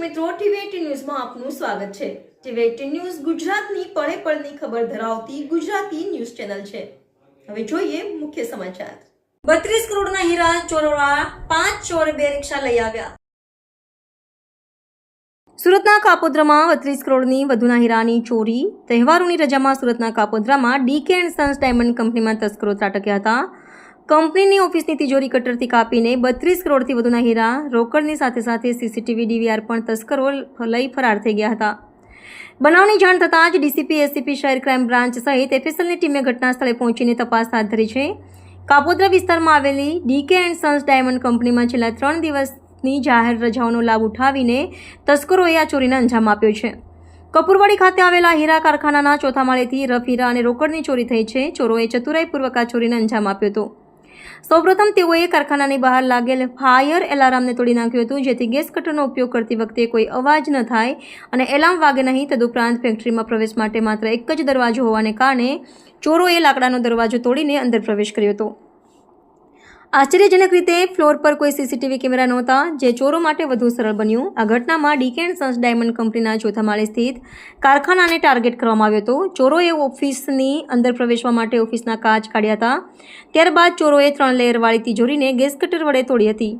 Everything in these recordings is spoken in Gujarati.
મિત્રો, ટીવી ન્યૂઝમાં આપનું સ્વાગત છે. ટીવી ન્યૂઝ ગુજરાતની પળે પળની ખબર ધરાવતી ગુજરાતી ન્યૂઝ ચેનલ છે. હવે જોઈએ મુખ્ય સમાચાર. બત્રીસ કરોડના હીરા ચોરવા પાંચ ચોર બે રિક્ષા લઈ આવ્યા. સુરતના કાપોદ્રામાં બત્રીસ કરોડની વધુના હીરાની ચોરી, તહેવારોની રજામાં સુરતના કાપોદ્રામાં ડીકે એન્ડ સન્સ ડાયમંડ કંપનીમાં તસ્કરો ત્રાટક્યા હતા. કંપનીની ઓફિસની તિજોરી કટરથી કાપીને બત્રીસ કરોડથી વધુના હીરા રોકડની સાથે સાથે સીસીટીવી ડીવીઆર પણ તસ્કરો લઈ ફરાર થઈ ગયા હતા. બનાવની જાણ થતાં જ ડીસીપી એસીપી શહેર ક્રાઇમ બ્રાન્ચ સહિત એફએસએલની ટીમે ઘટના સ્થળે પહોંચીને તપાસ હાથ ધરી છે. કાપોદ્રા વિસ્તારમાં આવેલી ડીકે એન્ડ સન્સ ડાયમંડ કંપનીમાં છેલ્લા ત્રણ દિવસની જાહેર રજાઓનો લાભ ઉઠાવીને તસ્કરોએ આ ચોરીને અંજામ આપ્યો છે. કપૂરવાડી ખાતે આવેલા હીરા કારખાનાના ચોથા માળેથી રફ હીરા અને રોકડની ચોરી થઈ છે. ચોરોએ ચતુરાઈપૂર્વક આ ચોરીને અંજામ આપ્યો હતો. સૌપ્રથમ તેઓએ કારખાનાની બહાર લાગેલ ફાયર એલાર્મને તોડી નાખ્યું હતું, જેથી ગેસ કટરનો ઉપયોગ કરતી વખતે કોઈ અવાજ ન થાય અને એલાર્મ વાગે નહીં. તદુપરાંત ફેક્ટરીમાં પ્રવેશ માટે માત્ર એક જ દરવાજો હોવાને કારણે ચોરોએ લાકડાનો દરવાજો તોડીને અંદર પ્રવેશ કર્યો હતો. આશ્ચર્યજનક રીતે ફ્લોર પર કોઈ સીસીટીવી કેમેરા નહોતા, જે ચોરો માટે વધુ સરળ બન્યું. આ ઘટનામાં ડીકે એન્ડ સન્સ ડાયમંડ કંપનીના ચોથા માળે સ્થિત કારખાનાને ટાર્ગેટ કરવામાં આવ્યો હતો. ચોરોએ ઓફિસની અંદર પ્રવેશવા માટે ઓફિસના કાચ કાઢ્યા હતા. ત્યારબાદ ચોરોએ ત્રણ લેયરવાળી તિજોરીને ગેસ કટર વડે તોડી હતી.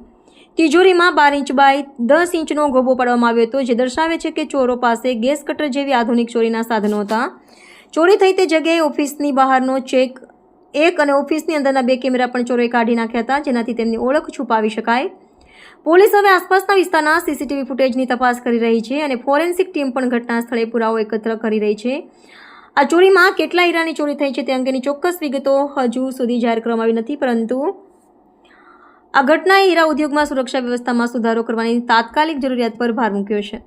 તિજોરીમાં બાર ઇંચ બાય દસ ઇંચનો ગોબો પાડવામાં આવ્યો હતો, જે દર્શાવે છે કે ચોરો પાસે ગેસ કટર જેવી આધુનિક ચોરીના સાધનો હતા. ચોરી થઈ તે જગ્યાએ ઓફિસની બહારનો ચેક એક અને ઓફિસની અંદરના બે કેમેરા પણ ચોરોએ કાઢી નાખ્યા હતા, જેનાથી તેમની ઓળખ છુપાવી શકાય. પોલીસ હવે આસપાસના વિસ્તારના સીસીટીવી ફૂટેજની તપાસ કરી રહી છે અને ફોરેન્સિક ટીમ પણ ઘટના સ્થળે પુરાવો એકત્ર કરી રહી છે. આ ચોરીમાં કેટલા હીરાની ચોરી થઈ છે તે અંગેની ચોક્કસ વિગતો હજુ સુધી જાહેર કરવામાં આવી નથી, પરંતુ આ ઘટનાએ હીરા ઉદ્યોગમાં સુરક્ષા વ્યવસ્થામાં સુધારો કરવાની તાત્કાલિક જરૂરિયાત પર ભાર મૂક્યો છે.